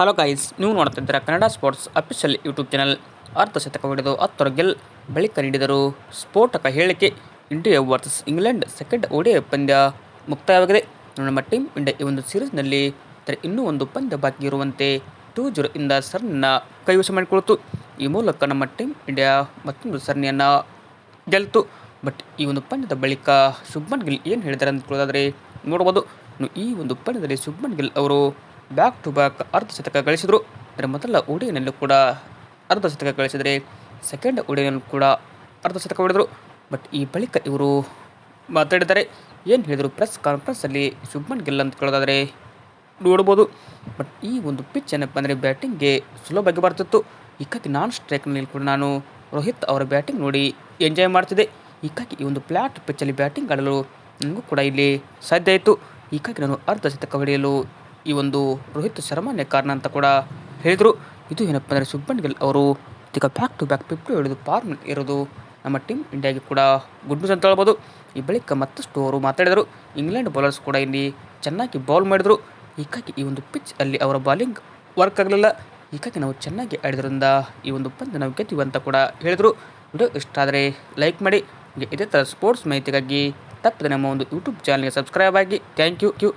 Hello guys ನೀವು ನೋಡ್ತಿದ್ದೀರಾ Kannada sports official YouTube channel ಅರ್ಧಶತಕ ಹೊಡೆದು ಹತ್ತರ ಗೆಲ್ ಬಳಿಕ ನೀಡಿದರು ಸ್ಫೋಟಕ ಹೇಳಿಕೆ. India versus England second ODI ಪಂದ್ಯ ಮುಕ್ತಾಯವಾಗಿದೆ. ನಮ್ಮ ಟೀಮ್ ಇಂಡಿಯಾ ಈ ಒಂದು ಸೀರೀಸ್ನಲ್ಲಿ ತರ ಇನ್ನೂ ಒಂದು ಪಂದ್ಯ ಬಾಕಿ ಇರುವಂತೆ ಟೂ ಜೀರೋ ಇಂದ ಸರ್ನ ಕೈವಶ ಮಾಡಿಕೊಳ್ತು. ಈ ಮೂಲಕ ನಮ್ಮ ಟೀಮ್ ಇಂಡಿಯಾ ಮತ್ತೊಂದು ಸರಣಿಯನ್ನು ಗೆಲ್ತು. ಬಟ್ ಈ ಒಂದು ಪಂದ್ಯದ ಬಳಿಕ ಶುಭ್ಮನ್ ಗಿಲ್ ಏನು ಹೇಳಿದ್ದಾರೆ ಅಂದ್ಕೊಳ್ಳೋದಾದರೆ ನೋಡ್ಬೋದು. ಈ ಒಂದು ಪಂದ್ಯದಲ್ಲಿ ಶುಭ್ಮನ್ ಗಿಲ್ ಅವರು ಬ್ಯಾಕ್ ಟು ಬ್ಯಾಕ್ ಅರ್ಧಶತಕ ಗಳಿಸಿದರು. ಅದರ ಮೊದಲ ಓಡಿನಲ್ಲೂ ಕೂಡ ಅರ್ಧಶತಕ ಗಳಿಸಿದರೆ ಸೆಕೆಂಡ್ ಓಡಿನಲ್ಲಿ ಕೂಡ ಅರ್ಧಶತಕ ಹೊಡೆದರು. ಬಟ್ ಈ ಬಳಿಕ ಇವರು ಮಾತಾಡಿದ್ದಾರೆ ಏನು ಹೇಳಿದರು ಪ್ರೆಸ್ ಕಾನ್ಫರೆನ್ಸಲ್ಲಿ ಶುಭ್ಮನ್ ಗಿಲ್ ಅಂತ ಕೇಳೋದಾದರೆ ನೋಡ್ಬೋದು. ಬಟ್ ಈ ಒಂದು ಪಿಚ್ ಏನಪ್ಪ ಅಂದರೆ ಬ್ಯಾಟಿಂಗ್ಗೆ ಸುಲಭವಾಗಿ ಬರ್ತಿತ್ತು. ಹೀಗಾಗಿ ನಾನ್ ಸ್ಟ್ರೈಕ್ನಲ್ಲಿ ಕೂಡ ನಾನು ರೋಹಿತ್ ಅವರ ಬ್ಯಾಟಿಂಗ್ ನೋಡಿ ಎಂಜಾಯ್ ಮಾಡ್ತಿದ್ದೆ. ಹೀಗಾಗಿ ಈ ಒಂದು ಫ್ಲ್ಯಾಟ್ ಪಿಚ್ಚಲ್ಲಿ ಬ್ಯಾಟಿಂಗ್ ಆಡಲು ನನಗೂ ಕೂಡ ಇಲ್ಲಿ ಸಾಧ್ಯ ಆಯಿತು. ಹೀಗಾಗಿ ನಾನು ಅರ್ಧ ಶತಕ ಹೊಡೆಯಲು ಈ ಒಂದು ರೋಹಿತ್ ಶರ್ಮಾ ಕಾರಣ ಅಂತ ಕೂಡ ಹೇಳಿದರು. ಇದು ಏನಪ್ಪ ಅಂದರೆ ಸುಬ್ಬನ್ ಗಿಲ್ ಅವರು ಈಗ ಬ್ಯಾಕ್ ಟು ಬ್ಯಾಕ್ ಫಿಫ್ಟಿ ಹೊಡೆದು ಫಾರ್ಮ್ ಇರೋದು ನಮ್ಮ ಟೀಮ್ ಇಂಡಿಯಾಗೆ ಕೂಡ ಗುಡ್ ನ್ಯೂಸ್ ಅಂತ ಹೇಳ್ಬೋದು. ಈ ಬಳಿಕ ಮತ್ತಷ್ಟು ಅವರು ಮಾತಾಡಿದರು. ಇಂಗ್ಲೆಂಡ್ ಬೌಲರ್ಸ್ ಕೂಡ ಇಲ್ಲಿ ಚೆನ್ನಾಗಿ ಬೌಲ್ ಮಾಡಿದರು. ಹೀಗಾಗಿ ಈ ಒಂದು ಪಿಚ್ ಅಲ್ಲಿ ಅವರ ಬಾಲಿಂಗ್ ವರ್ಕ್ ಆಗಲಿಲ್ಲ. ಹೀಗಾಗಿ ನಾವು ಚೆನ್ನಾಗಿ ಆಡಿದ್ರಿಂದ ಈ ಒಂದು ಪಂದ್ಯ ನಾವು ಗೆದ್ದೀವಿ ಅಂತ ಕೂಡ ಹೇಳಿದರು. ವಿಡಿಯೋ ಇಷ್ಟ ಆದರೆ ಲೈಕ್ ಮಾಡಿ. ಇದೇ ಥರ ಸ್ಪೋರ್ಟ್ಸ್ ಮಾಹಿತಿಗಾಗಿ ತಪ್ಪದೆ ನಮ್ಮ ಒಂದು ಯೂಟ್ಯೂಬ್ ಚಾನಲ್ಗೆ ಸಬ್ಸ್ಕ್ರೈಬ್ ಆಗಿ. Thank U Q